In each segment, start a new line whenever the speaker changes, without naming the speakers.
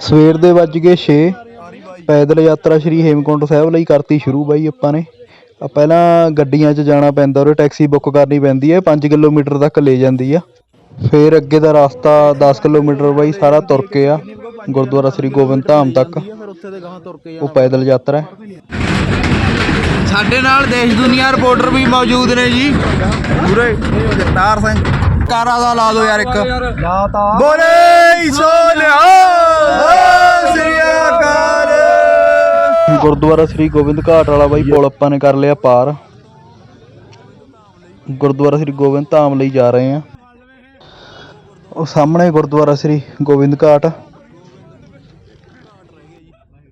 ਸਵੇਰ ਦੇ ਵੱਜ ਗਏ 6 ਪੈਦਲ ਯਾਤਰਾ ਸ਼੍ਰੀ ਹੇਮਕੁੰਟ ਸਾਹਿਬ ਲਈ ਕਰਤੀ ਸ਼ੁਰੂ ਬਾਈ ਆਪਾਂ ਨੇ। ਆ ਪਹਿਲਾਂ ਗੱਡੀਆਂ 'ਚ ਜਾਣਾ ਪੈਂਦਾ ਉਰੇ ਟੈਕਸੀ ਬੁੱਕ ਕਰਨੀ ਪੈਂਦੀ ਹੈ 5 ਕਿਲੋਮੀਟਰ ਤੱਕ ਲੈ ਜਾਂਦੀ ਆ। ਫਿਰ ਅੱਗੇ ਦਾ ਰਸਤਾ 10 ਕਿਲੋਮੀਟਰ ਬਾਈ ਸਾਰਾ ਤੁਰ ਕੇ ਆ ਗੁਰਦੁਆਰਾ ਸ੍ਰੀ ਗੋਬਿੰਦ ਧਾਮ ਤੱਕ। ਉਹ ਪੈਦਲ ਯਾਤਰਾ ਹੈ। ਸਾਡੇ ਨਾਲ ਦੇਸ਼ ਦੁਨੀਆ ਰਿਪੋਰਟਰ ਵੀ ਮੌਜੂਦ ਨੇ ਜੀ। ਪੂਰੇ ਜਗਤਾਰ ਸਿੰਘ। ਕਾਰਾ ਦਾ ਲਾ ਦਿਓ ਯਾਰ ਇੱਕ। ਬੋਲੇ ਸ੍ਰੀ ਗੁਰਦੁਆਰਾ ਸ੍ਰੀ ਗੋਬਿੰਦ ਘਾਟ ਵਾਲਾ ਬਾਈ ਪੁਲ ਆਪਾਂ ਨੇ ਕਰ ਲਿਆ ਪਾਰ। ਗੁਰਦੁਆਰਾ ਸ੍ਰੀ ਗੋਬਿੰਦ ਧਾਮ ਲਈ ਜਾ ਰਹੇ ਆ ਉਹ ਸਾਹਮਣੇ ਗੁਰਦੁਆਰਾ ਸ੍ਰੀ ਗੋਬਿੰਦ ਘਾਟ।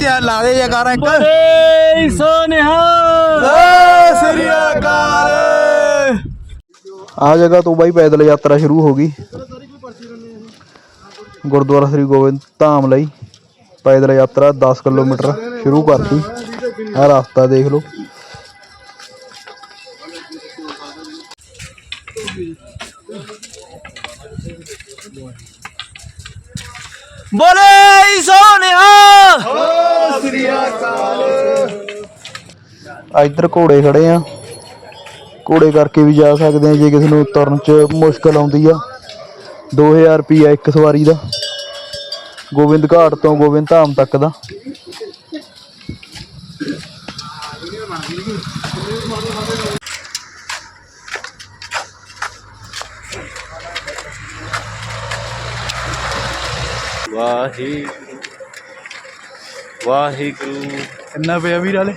ਤੇ ਲਾ ਦੇ ਜਗਾਰਾ ਇੱਕ।
ਏ ਸੋਨਿਹਾ
ਸ੍ਰੀ ਅਕਾਲ। ਆ ਜਗ੍ਹਾ ਤੋਂ ਬਾਈ ਪੈਦਲ ਯਾਤਰਾ ਸ਼ੁਰੂ ਹੋ ਗਈ। ਗੁਰਦੁਆਰਾ ਸ੍ਰੀ ਗੋਬਿੰਦ ਧਾਮ ਲਈ। ਪੈਦਲ ਯਾਤਰਾ 10 ਕਿਲੋਮੀਟਰ ਸ਼ੁਰੂ ਕਰਤੀ। ਆ ਰਸਤਾ ਦੇਖ ਲਓ।
ਬੋਲੇ ਸੋਨਿਹਾ
ਆ ਇੱਧਰ ਘੋੜੇ ਖੜੇ ਆ। ਘੋੜੇ ਕਰਕੇ ਵੀ ਜਾ ਸਕਦੇ ਆ ਜੇ ਕਿਸੇ ਨੂੰ ਤੁਰਨ ਚ ਮੁਸ਼ਕਲ ਆਉਂਦੀ ਆ। 2000 ਰੁਪਿਆ ਇੱਕ ਸਵਾਰੀ ਦਾ। ਗੋਬਿੰਦ ਘਾਟ ਤੋਂ ਗੋਬਿੰਦ ਧਾਮ ਤੱਕ ਦਾ।
ਵਾਹੀ ਵਾਹਿਗੁਰੂ।
ਕਿੰਨਾ ਪਿਆ ਵੀਰ ਵਾਲੇ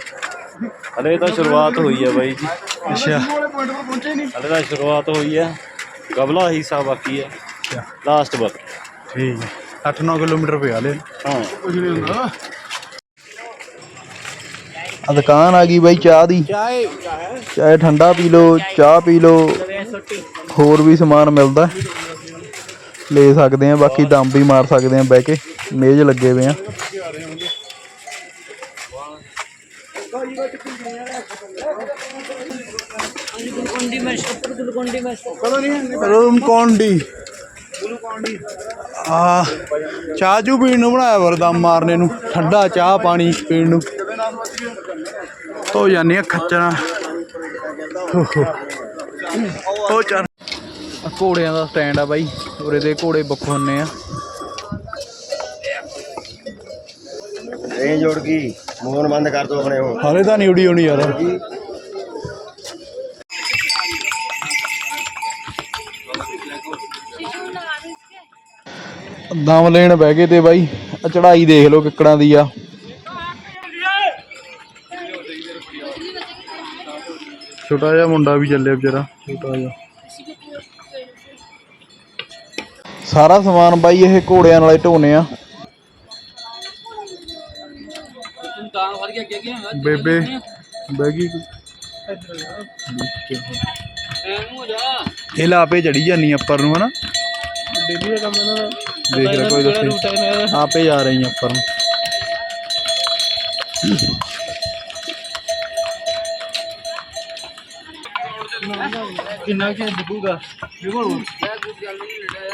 ਹਲੇ ਤਾਂ ਸ਼ੁਰੂਆਤ ਹੋਈ ਹੈ ਬਾਈ ਜੀ।
ਅੱਛਾ।
ਹਲੇ ਤਾਂ ਸ਼ੁਰੂਆਤ ਹੋਈ ਹੈ ਗਬਲਾ ਹਿੱਸਾ ਬਾਕੀ ਹੈ ਲਾਸਟ ਬਕ।
ਠੀਕ ਹੈ 8-9 ਕਿਲੋਮੀਟਰ ਪਿਆ ਲੈ
ਹਾਂ।
ਆ ਦੁਕਾਨ ਆ ਗਈ ਬਾਈ ਚਾਹ ਦੀ। ਚਾਹੇ ਠੰਡਾ ਪੀ ਲਓ ਚਾਹ ਪੀ ਲਓ। ਹੋਰ ਵੀ ਸਮਾਨ ਮਿਲਦਾ। ਲੈ ਸਕਦੇ ਆ ਬਾਕੀ ਦਮ ਵੀ ਮਾਰ ਸਕਦੇ ਆ ਬਹਿ ਕੇ। ਮੇਜ਼ ਲੱਗੇ ਹੋਏ ਆ। ਰੂਮ ਕੌਂਡੀ ਆ ਚਾਹ ਚੂ ਪੀਣ ਨੂੰ ਬਣਾਇਆ ਵਰਦਮ ਮਾਰਨੇ ਨੂੰ ਠੰਡਾ ਚਾਹ ਪਾਣੀ ਪੀਣ ਨੂੰ। ਧੋ ਜਾਂਦੀ ਆ ਖੱਚਰਾਂ। ਉਹ ਚੱਲ। ਆਹ ਘੋੜਿਆਂ ਦਾ ਸਟੈਂਡ ਆ ਬਾਈ ਉਰੇ ਦੇ ਘੋੜੇ ਬੁੱਕ ਹੁੰਨੇ ਆ।
ਟ੍ਰੇਨ ਜੁੜ ਗਈ ਮੋਹਨ ਬੰਦ ਕਰ ਦੋ ਆਪਣੇ ਉਹ।
ਹਾਲੇ ਤਾਂ ਨਹੀਂ ਉਡੀ ਹੋਣੀ ਯਾਰ। ਦਮ ਲੈਣ ਬਹਿ ਗਏ ਤੇ ਬਾਈ ਆ ਚੜਾਈ ਦੇਖ ਲਓ ਕਿੱਕੜਾਂ ਦੀ ਆ। ਛੋਟਾ ਜਿਹਾ ਮੁੰਡਾ ਵੀ ਚੱਲਿਆ ਵਿਚਾਰਾ। ਛੋਟਾ ਜਿਹਾ। ਸਾਰਾ ਸਮਾਨ ਬਾਈ ਇਹ ਘੋੜਿਆਂ ਨਾਲੇ ਢੋਨੇ ਆ। ਬੇਬੇ ਬੈਗੀ ਇਹ ਲਾਪੇ ਚੜੀ ਜਾਨੀ ਉੱਪਰ ਨੂੰ ਹਨਾ?
ਡੇਲੀ ਦਾ ਕੰਮ ਇਹਨਾਂ ਦਾ।
ਦੇਖ ਲੈ ਕੋਈ ਦੱਸੇ ਆਪੇ ਜਾ ਰਹੀ ਆ ਉੱਪਰ ਨੂੰ
ਕਿੰਨਾ ਕਿ ਡੁੱਬੂਗਾ ਡੁੱਬੂ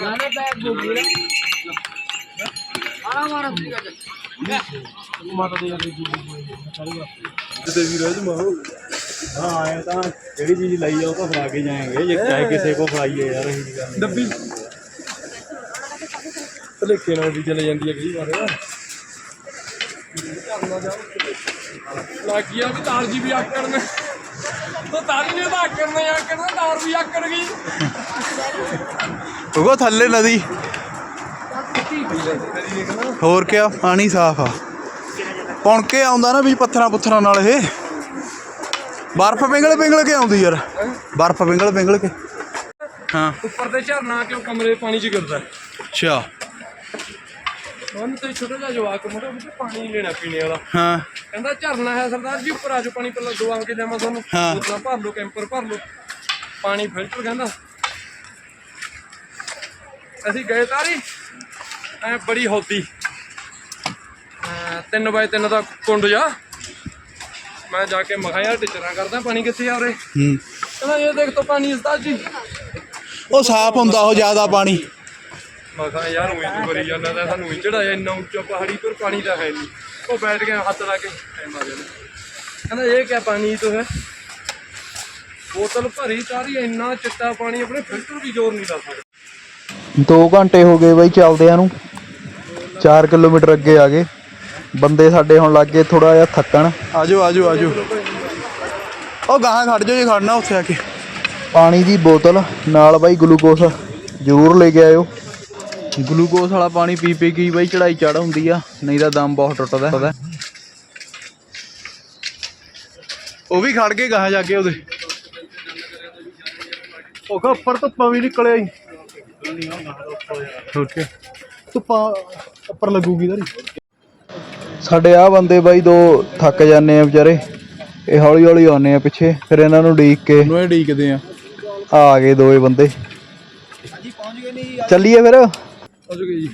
ਗਾਣੇ ਬੈਗ ਬੋਗੀ ਆਰਾ ਮਾਰਾ ਮਾਤਾ ਦੇ ਜਾਂਦੇ
ਹਾਂ ਇਹ ਤਾਂ ਜਿਹੜੀ ਚੀਜ਼ ਲਈ ਆ ਉਹ ਤਾਂ ਫੜਾ ਕੇ ਜਾਏਂਗੇ। ਜੇ ਚਾਹੇ ਕਿਸੇ ਕੋ ਫੜਾਈਏ ਯਾਰ ਇਹ ਗੱਲ।
ਡੱਬੀ। ਭਲੇਖੇ ਨਾਲ ਵੀ ਚਲੇ ਜਾਂਦੀ ਹੈ ਕਈ ਵਾਰ। ਲੱਗਿਆ ਵੀ ਤਾਰ ਜੀ ਵੀ ਆਕੜ ਨੇ। ਤਾਂ ਤਾਰੀ ਨੇ ਤਾਂ ਆਕੜ ਨੇ ਆਕੜ ਨੇ ਤਾਰ ਵੀ ਆਕੜ ਗਈ।
ਉਹ ਥੱਲੇ ਨਦੀ। ਹੋਰ ਕਿਆ ਪਾਣੀ ਸਾਫ਼ ਆ। ਪੁਣ ਕੇ ਆਉਂਦਾ ਨਾ ਵੀ ਪੱਥਰਾਂ ਪੁੱਥਰਾਂ ਨਾਲ ਇਹ। ਬਰਫ਼ ਪਿੰਗਲ ਪਿੰਗਲ ਕੇ ਆਉਂਦੀ ਯਾਰ। ਬਰਫ਼ ਪਿੰਗਲ ਪਿੰਗਲ ਕੇ। ਹਾਂ।
ਉੱਪਰ ਤੇ ਝਰਨਾ ਕਿ ਉਹ ਕਮਰੇ ਪਾਣੀ 'ਚ ਗਿਰਦਾ?
ਅੱਛਾ।
ਤੇ ਛੋਟਾ ਜਿਹਾ ਜਵਾਕ ਮੁੰਡਾ ਪਾਣੀ ਲੈਣਾ ਪੀਣੇ ਵਾਲਾ।
ਹਾਂ।
ਕਹਿੰਦਾ ਝਰਨਾ ਹੈ ਸਰਦਾਰ ਜੀ ਉੱਪਰ ਆਜੋ ਪਾਣੀ ਪਹਿਲਾਂ ਦਵਾ ਕੇ ਦੇਵਾਂ ਤੁਹਾਨੂੰ।
ਹਾਂ।
ਬੋਤਲਾਂ ਭਰ ਲਓ ਕੈਂਪਰ ਭਰ ਲਓ। ਪਾਣੀ ਫਿਲਟਰ ਕਹਿੰਦਾ। ਅਸੀਂ ਗਏ ਤਾਰੀ। ਐ ਬੜੀ ਹੌਦੀ ਐਂ ਤਿੰਨ ਬਾਏ ਤਿੰਨ ਦਾ ਕੁੰਡ ਜਾ। ਮੈਂ ਜਾ ਕੇ ਮਖਾ ਯਾਰ ਟਿਚਰਾਂ ਕਰਦਾ ਪਾਣੀ ਕਿੱਥੇ ਆ ਉਰੇ?
ਹੂੰ।
ਕਹਿੰਦਾ ਇਹ ਦੇਖ ਤੋ ਪਾਣੀ ਉਸਤਾਦ ਜੀ।
ਉਹ ਸਾਫ਼ ਹੁੰਦਾ ਉਹ ਜ਼ਿਆਦਾ ਪਾਣੀ।
ਮੈਂ ਕਿਹਾ ਯਾਰ ਉਹੀ ਤੂੰ ਕਰੀ ਜਾਂਦਾ ਤਾਂ ਸਾਨੂੰ ਹੀ ਚੜਾਇਆ ਇੰਨਾ ਉੱਚਾ ਪਹਾੜੀ ਪਰ ਪਾਣੀ ਤਾਂ ਹੈ ਨਹੀਂ। ਉਹ ਬੈਠ ਕੇ ਹੱਥ ਲਾ ਕੇ ਐ ਮਾਰ ਜਾਣਾ ਕਹਿੰਦਾ ਇਹ ਕਿਆ ਪਾਣੀ ਤੋਂ ਹੈ? ਬੋਤਲ ਭਰੀ ਸਾਰੀ ਇੰਨਾ ਚਿੱਟਾ ਪਾਣੀ ਆਪਣੇ ਫਿਲਟਰ ਵੀ ਜ਼ੋਰ ਨਹੀਂ ਲਾ ਸਕਦਾ।
2 ਘੰਟੇ ਹੋ ਗਏ ਬਾਈ ਚੱਲਦਿਆਂ ਨੂੰ। 4 ਕਿਲੋਮੀਟਰ ਅੱਗੇ ਆ ਗਏ। ਬੰਦੇ ਸਾਡੇ ਹੁਣ ਲੱਗ ਗਏ ਥੋੜਾ ਜਿਹਾ ਥੱਕਣ।
ਆਜੋ ਆਜੋ ਆਜੋ। ਉਹ ਗਾਹਾਂ ਖੜ ਜਾਓ ਜੇ ਖੜਨਾ ਉੱਥੇ ਆ ਕੇ।
ਪਾਣੀ ਦੀ ਬੋਤਲ ਨਾਲ ਬਾਈ ਗਲੂਕੋਸ ਜ਼ਰੂਰ ਲੈ ਕੇ ਆਇਓ। ਗਲੂਕੋਸ ਵਾਲਾ ਪਾਣੀ ਪੀ ਪੀ ਕੇ ਹੀ ਬਾਈ ਚੜਾਈ ਚੜ ਹੁੰਦੀ ਆ ਨਹੀਂ ਤਾਂ ਦਮ ਬਹੁਤ ਟੁੱਟਦਾ।
ਉਹ ਵੀ ਖੜ ਕੇ ਗਾਹਾਂ ਜਾ ਕੇ ਉਹਦੇ। ਉਹ ਕਾ ਉੱਪਰ ਧੁੱਪਾਂ ਵੀ ਨਿਕਲਿਆ ਹੀ ਓਕੇ ਧੁੱਪਾਂ ਉੱਪਰ ਲੱਗੂਗੀ ਦਾਰੀ
ਸਾਡੇ ਆ ਬੰਦੇ ਬਾਈ ਦੋ ਥੱਕ ਜਾਂਦੇ ਆ ਵਿਚਾਰੇ। ਇਹ ਹੌਲੀ ਹੌਲੀ ਆਉਂਦੇ ਆ ਪਿੱਛੇ ਫਿਰ ਇਹਨਾਂ ਨੂੰ ਡੀਕ ਕੇ
ਨੂੰ ਇਹ ਢੀਕਦੇ ਆ।
ਆ ਗਏ ਦੋਏ ਬੰਦੇ। ਚੱਲੀਏ ਫਿਰ।
ਹੋ ਜੂਗੀ ਜੀ